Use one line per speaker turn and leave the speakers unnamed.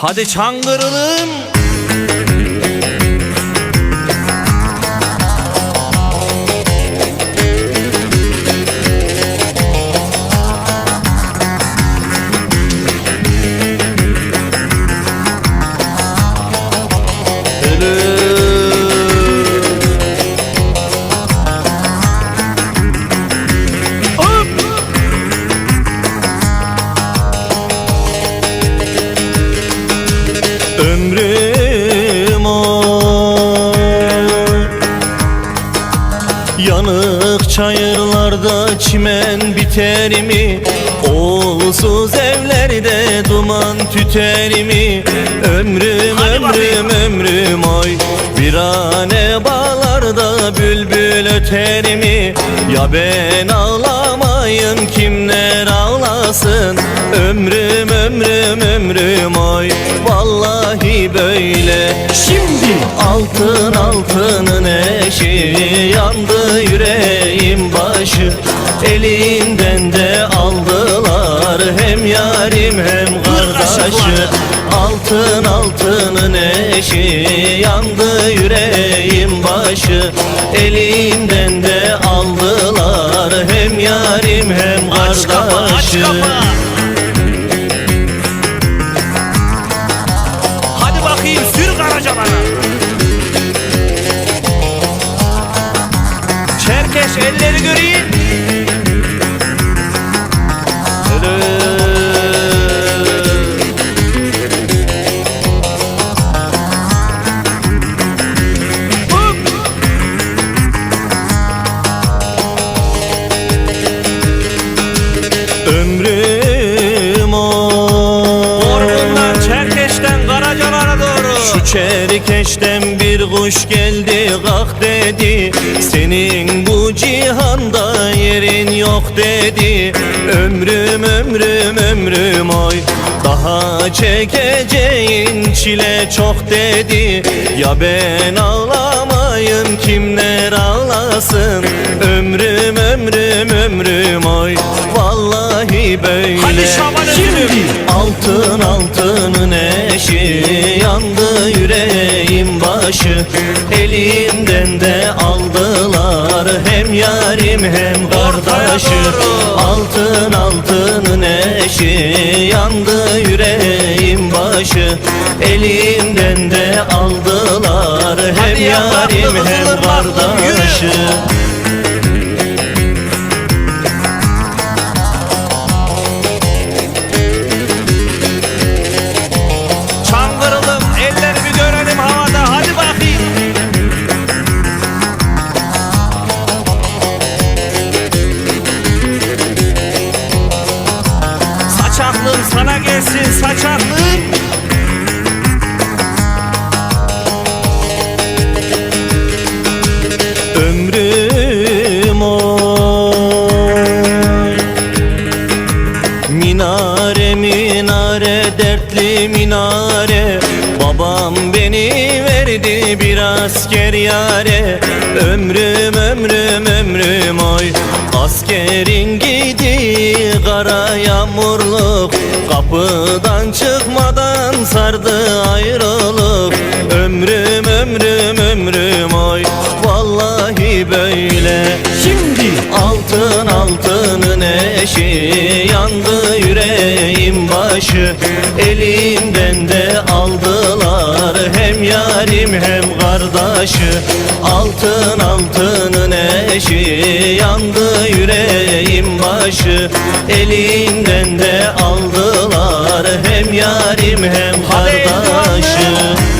Hadi çangırılım. Ömrüm o Yanık çayırlarda çimen biter mi? Oğulsuz evlerde duman tüter mi? Ömrüm ömrüm ömrüm oy Virane bağlarda bülbül öter mi? Ya ben ağlamayım kimler ağlasın Ömrüm ömrüm ömrüm oy Vallahi böyle. Şimdi. Altın altının eşi Yandı yüreğim başı. Elinden de aldılar Hem yarim hem kardeşi. Altın altının eşi Yandı yüreğim başı. Elinden de aldılar Hem yarim hem
Aç kapı aç
kardeşi
bana. Çerkeş elleri göreyim. Çerkeşten
bir kuş geldi kalk dedi. Senin bu cihanda yerin yok dedi. Ömrüm ömrüm ömrüm oy. Daha çekeceğin çile çok dedi. Ya ben ağlamayım kimler ağlasın? Ömrüm ömrüm ömrüm oy. Vallahi böyle.
Hadi Şaban Özgür'üm.
Altın altının eşi yandı yüreğim başı. Elimden de aldılar hem yarim hem kardeşi. Altın altının eşi yandı yüreğim başı. Elimden de aldılar hem yarim hem kardeşi asker yare. Ömrüm ömrüm ömrüm oy. Askerin gidi kara yağmurluk. Kapıdan çıkmadan sardı ayrılık. Ömrüm ömrüm ömrüm oy. Vallahi böyle. Şimdi altın altının eşi Yandı yüreğim başı. Elimden de aldılar Hem yarim hem kardeşi Altın altının eşi Yandı yüreğim başı. Elimden de aldılar Hem yarim hem kardeşi